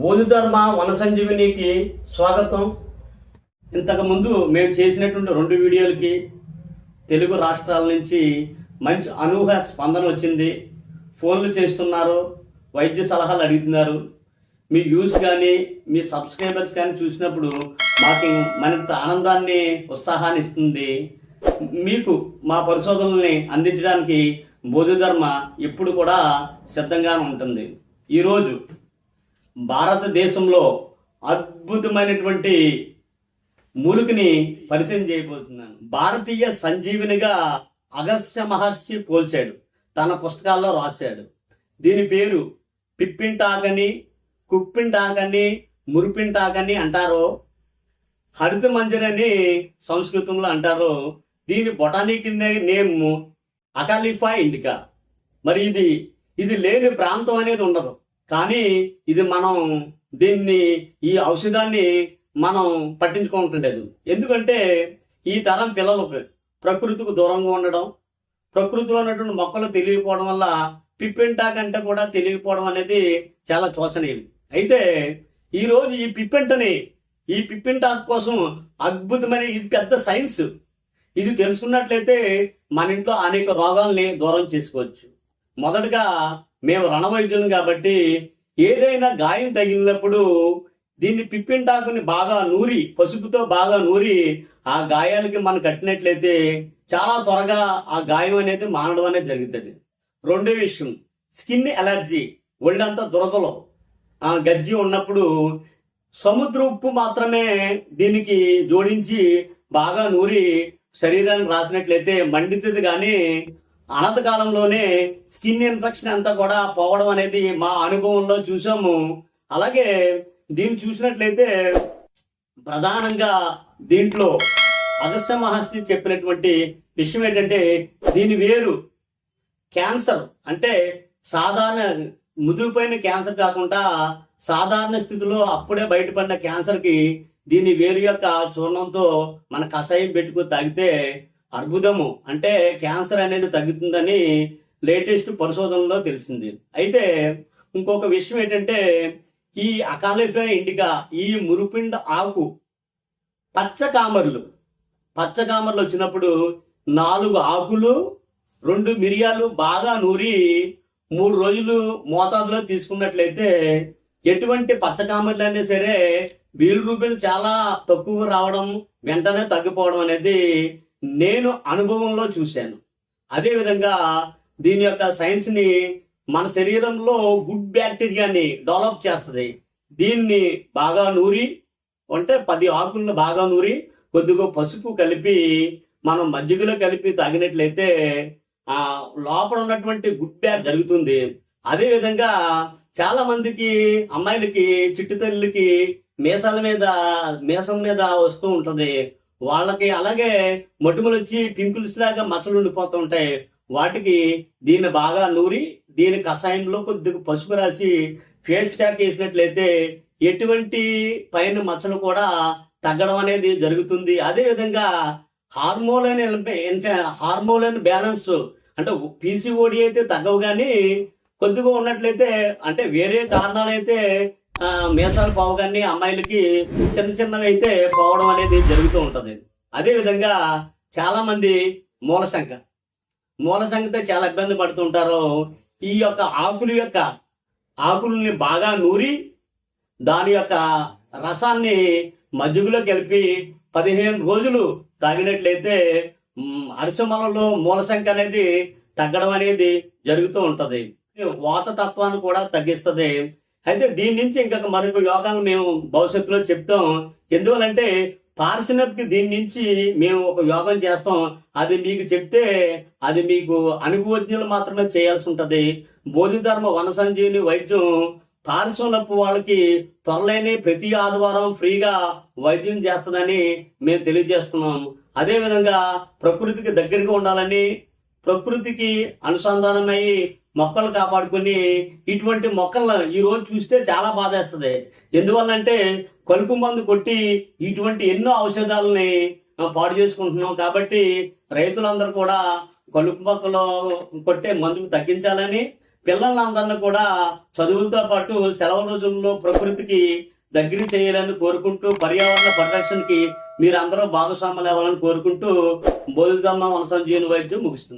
బోధిధర్మ వనసంజీవినికి స్వాగతం. ఇంతకుముందు మేము చేసినటువంటి రెండు వీడియోలకి తెలుగు రాష్ట్రాల నుంచి మంచి అనూహ స్పందన వచ్చింది. ఫోన్లు చేస్తున్నారు వైద్య సలహాలు అడుగుతున్నారు. మీ వ్యూస్ కానీ మీ సబ్స్క్రైబర్స్ కానీ చూసినప్పుడు మాకు మరింత ఆనందాన్ని ఉత్సాహాన్ని ఇస్తుంది. మీకు మా పరిశోధనల్ని అందించడానికి బోధిధర్మ ఎప్పుడు కూడా సిద్ధంగానే ఉంటుంది. ఈరోజు భారతదేశంలో అద్భుతమైనటువంటి మూలికని పరిచయం చేయబోతున్నాను. భారతీయ సంజీవినిగా అగస్య మహర్షి పోల్చాడు. తన పుస్తకాల్లో రాశాడు. దీని పేరు పిప్పింటాకని మురిపిన్ మురిపింటాకని అంటారు హరిత మంజరని సంస్కృతంలో అంటారు దీని బొటానిక్ నేమ్ అకాలిఫా ఇండికా. మరి ఇది ఇది లేని ప్రాంతం అనేది ఉండదు. కానీ ఇది మనం దీన్ని ఈ ఔషధాన్ని మనం పట్టించుకుంటుండలేదు ఎందుకంటే ఈ తరం పిల్లలకు ప్రకృతికి దూరంగా ఉండడం ప్రకృతిలో ఉన్నటువంటి మొక్కలు తెలియకపోవడం వల్ల పిప్పెంటా కంటే కూడా తెలియకపోవడం అనేది చాలా శోచనీయం. అయితే ఈరోజు ఈ పిప్పెంటని ఈ పిప్పెంటాకు కోసం అద్భుతమైన ఇది పెద్ద సైన్స్. ఇది తెలుసుకున్నట్లయితే మన ఇంట్లో అనేక రోగాల్ని దూరం చేసుకోవచ్చు. మొదటగా మేము రణవైద్యులం కాబట్టి ఏదైనా గాయం తగిలినప్పుడు దీన్ని పిప్పింటాకుని బాగా నూరి పసుపుతో బాగా నూరి ఆ గాయాలకి మనం కట్టినట్లయితే చాలా త్వరగా ఆ గాయం అనేది మానడం అనేది జరుగుతుంది. రెండో విషయం స్కిన్ ఎలర్జీ ఒళ్ళంతా దురదలో. ఆ గజ్జి ఉన్నప్పుడు సముద్ర ఉప్పు మాత్రమే దీనికి జోడించి బాగా నూరి శరీరానికి రాసినట్లయితే మండుతుంది కానీ అనంతకాలంలోనే స్కిన్ ఇన్ఫెక్షన్ అంతా కూడా పోవడం అనేది మా అనుభవంలో చూసాము. అలాగే దీన్ని చూసినట్లయితే ప్రధానంగా దీంట్లో అగస్య మహర్షి చెప్పినటువంటి విషయం ఏంటంటే దీని వేరు క్యాన్సర్. అంటే సాధారణ ముదిరిపోయిన క్యాన్సర్ కాకుండా సాధారణ స్థితిలో అప్పుడే బయటపడిన క్యాన్సర్కి దీని వేరు యొక్క చూర్ణంతో మన కషాయం పెట్టుకుని తాగితే అర్బుదము అంటే క్యాన్సర్ అనేది తగ్గుతుందని లేటెస్ట్ పరిశోధనలో తెలిసింది. అయితే ఇంకొక విషయం ఏంటంటే ఈ అకాలిఫా ఇండికా ఈ మురుపిండ ఆకు పచ్చ కామర్లు. పచ్చ కామర్లు వచ్చినప్పుడు నాలుగు ఆకులు రెండు మిరియాలు బాగా నూరి మూడు రోజులు మోతాదులో తీసుకున్నట్లయితే ఎటువంటి పచ్చకామర్లు అయినా సరే వీలు రూపాయలు చాలా తక్కువ రావడం వెంటనే తగ్గిపోవడం అనేది నేను అనుభవంలో చూశాను. అదేవిధంగా దీని యొక్క సైన్స్ని మన శరీరంలో గుడ్ బ్యాక్టీరియాని డెవలప్ చేస్తుంది. దీన్ని బాగా నూరి అంటే పది ఆకులను బాగా నూరి కొద్దిగా పసుపు కలిపి మనం మజ్జిగలో కలిపి తాగినట్లయితే ఆ లోపల ఉన్నటువంటి గుడ్ బ్యాక్ జరుగుతుంది. అదేవిధంగా చాలా మందికి అమ్మాయిలకి చిట్టు తల్లికి మీసాల మీద మీసం మీద వస్తూ ఉంటుంది. వాళ్ళకి అలాగే మొటిమలు వచ్చి పింపుల్స్ లాగా మచ్చలు ఉండిపోతూ ఉంటాయి. వాటికి దీన్ని బాగా నూరి దీని కషాయంలో కొద్దిగా పసుపు రాసి ఫేస్ ప్యాక్ వేసినట్లయితే ఎటువంటి పైన మచ్చలు కూడా తగ్గడం అనేది జరుగుతుంది. అదే విధంగా హార్మోన్ హార్మోన్ బ్యాలెన్స్ అంటే పీసీఓడి అయితే తగ్గవు కానీ కొద్దిగా ఉన్నట్లయితే అంటే వేరే కారణాలైతే మీసాలు పోవగానే అమ్మాయిలకి చిన్న చిన్నవి అయితే పోవడం అనేది జరుగుతూ ఉంటుంది. అదేవిధంగా చాలామంది చాలా మంది మూలశంక మూలశంకతో చాలా ఇబ్బంది పడుతుంటారు ఈ యొక్క ఆకులు యొక్క ఆకుల్ని బాగా నూరి దాని యొక్క రసాన్ని మజ్జిగలో కలిపి పదిహేను రోజులు తాగినట్లయితే అరిసమలలో అరిసెమలలో మూలశంక అనేది తగ్గడం అనేది జరుగుతూ ఉంటది. వాత తత్వాన్ని కూడా తగ్గిస్తుంది. అయితే దీని నుంచి ఇంకొక మరొక యోగాలు మేము భవిష్యత్తులో చెప్తాం. ఎందువలంటే పార్సనప్కి దీని నుంచి మేము ఒక యోగం చేస్తాం. అది మీకు చెప్తే అది మీకు అనుభవజ్ఞులు మాత్రమే చేయాల్సి ఉంటుంది. బోధిధర్మ వన సంజీవిని వైద్యం పార్శ్వనొప్పు వాళ్ళకి త్వరలోనే ప్రతి ఆదివారం ఫ్రీగా వైద్యం చేస్తుందని మేము తెలియజేస్తున్నాం. అదేవిధంగా ప్రకృతికి దగ్గరగా ఉండాలని ప్రకృతికి అనుసంధానమై మొక్కలు కాపాడుకొని ఇటువంటి మొక్కలను ఈ రోజు చూస్తే చాలా బాధేస్తుంది. ఎందువల్లంటే కలుపు మందు కొట్టి ఇటువంటి ఎన్నో ఔషధాలని పాడు చేసుకుంటున్నాం కాబట్టి రైతులందరూ కూడా కలుపు మొక్కలు కొట్టే మందుకు తగ్గించాలని పిల్లలందరినీ కూడా చదువులతో పాటు సెలవు రోజుల్లో ప్రకృతికి దగ్గర చేయాలని కోరుకుంటూ పర్యావరణ పరిరక్షణకి మీరందరూ భాగస్వాములు అవ్వాలని కోరుకుంటూ బోధిదమ్మ వనసంజీవని వైద్యం ముగిస్తుంది.